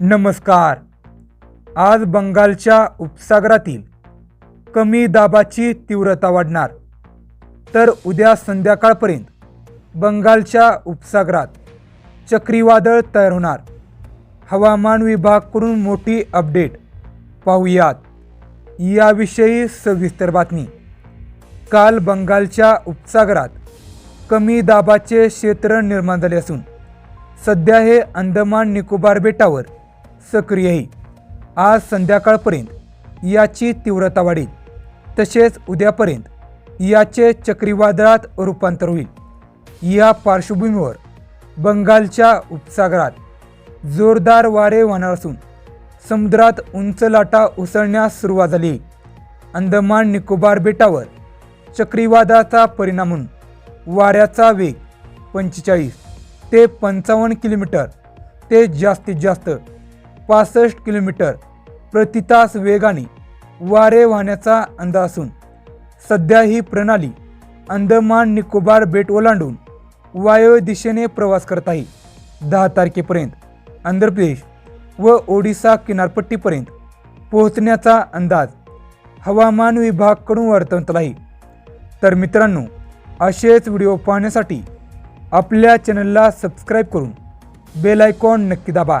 नमस्कार. आज बंगालच्या उपसागरातील कमी दाबाची तीव्रता वाढणार. तर उद्या संध्याकाळपर्यंत बंगालच्या उपसागरात चक्रीवादळ तयार होणार. हवामान विभागाकडून मोठी अपडेट पाहूयात. याविषयी सविस्तर बातमी. काल बंगालच्या उपसागरात कमी दाबाचे क्षेत्र निर्माण झाले असून सध्या हे अंदमान निकोबार बेटावर सक्रियही आज संध्याकाळपर्यंत याची तीव्रता वाढेल. तसेच उद्यापर्यंत याचे चक्रीवादळात रूपांतर होईल. या पार्श्वभूमीवर बंगालच्या उपसागरात जोरदार वारे वाहणार असून समुद्रात उंच लाटा उसळण्यास सुरुवात झाली अंदमान निकोबार बेटावर चक्रीवादळाचा परिणाम म्हणून वाऱ्याचा वेग पंचेचाळीस ते पंचावन्न किलोमीटर ते जास्तीत जास्त पासष्ट किलोमीटर प्रति तास वेगाने वारे वाहण्याचा अंदाज असून सध्या ही प्रणाली अंदमान निकोबार बेट ओलांडून वायव्य दिशेने प्रवास करत आहे. दहा तारखेपर्यंत आंध्र प्रदेश व ओडिसा किनारपट्टीपर्यंत पोहोचण्याचा अंदाज हवामान विभागाकडून वर्तवण्यात आला आहे. तर मित्रांनो असेच व्हिडिओ पाहण्यासाठी आपल्या चॅनलला सबस्क्राईब करून बेल आयकॉन नक्की दाबा.